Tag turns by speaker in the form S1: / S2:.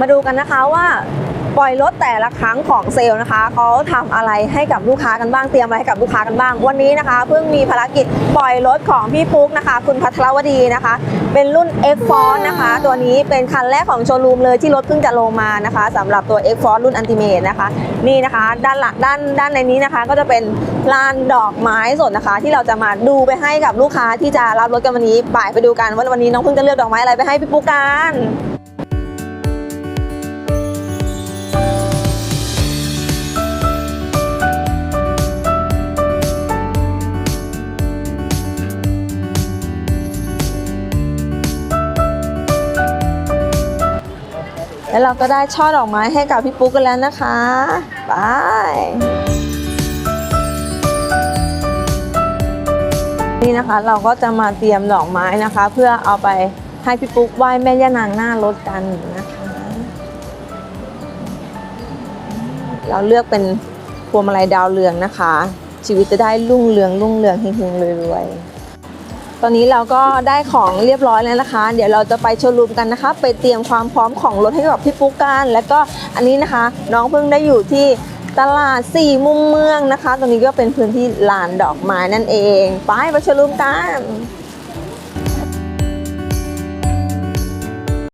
S1: มาดูกันนะคะว่าปล่อยรถแต่ละครั้งของเซลล์นะคะเขาทำอะไรให้กับลูกค้ากันบ้างเตรียมอะไรให้กับลูกค้ากันบ้าง วันนี้นะคะ เพิ่งมีภารกิจปล่อยรถของพี่ปุ๊กนะคะ คุณพัทรวดีนะคะ เป็นรุ่น X Force นะคะ ตัวนี้เป็นคันแรกของโชว์รูมเลยที่รถเพิ่งจะลงมานะคะสำหรับตัว X Force รุ่น Ultimate นะคะนี่นะคะ ด้านหลังด้านด้านในนี้นะคะ ก็จะเป็นลานดอกไม้สดนะคะ ที่เราจะมาดูไปให้กับลูกค้าที่จะรับรถกันวันนี้ไปไปดูกันว่าวันนี้น้องเพิ่งจะเลือกดอกไม้อะไรไปให้พี่ปุ๊กกัน แล้วเราก็ได้ช่อดอกไม้ให้กับพี่ปุ๊กกันแล้วนะคะไปนี่นะคะเราก็จะมาเตรียมดอกไม้นะคะ เพื่อเอาไปให้พี่ปุ๊กไหว้แม่ย่านางหน้ารถกันนะคะ เราเลือกเป็นพวงมาลัยดาวเรืองนะคะ ชีวิตจะได้รุ่งเรืองรุ่งเรืองเฮงๆรวยๆ ตอนนี้เราก็ได้ของเรียบร้อยแล้วนะคะ เดี๋ยวเราจะไปโชว์รูมกันนะคะ ไปเตรียมความพร้อมของรถให้กับพี่ปุ๊กกัน แล้วก็อันนี้นะคะ น้องเพิ่งได้อยู่ที่ตลาดสี่มุมเมืองนะคะ ตรงนี้ก็เป็นพื้นที่ลานดอกไม้นั่นเอง ไปไปโชว์รูมกัน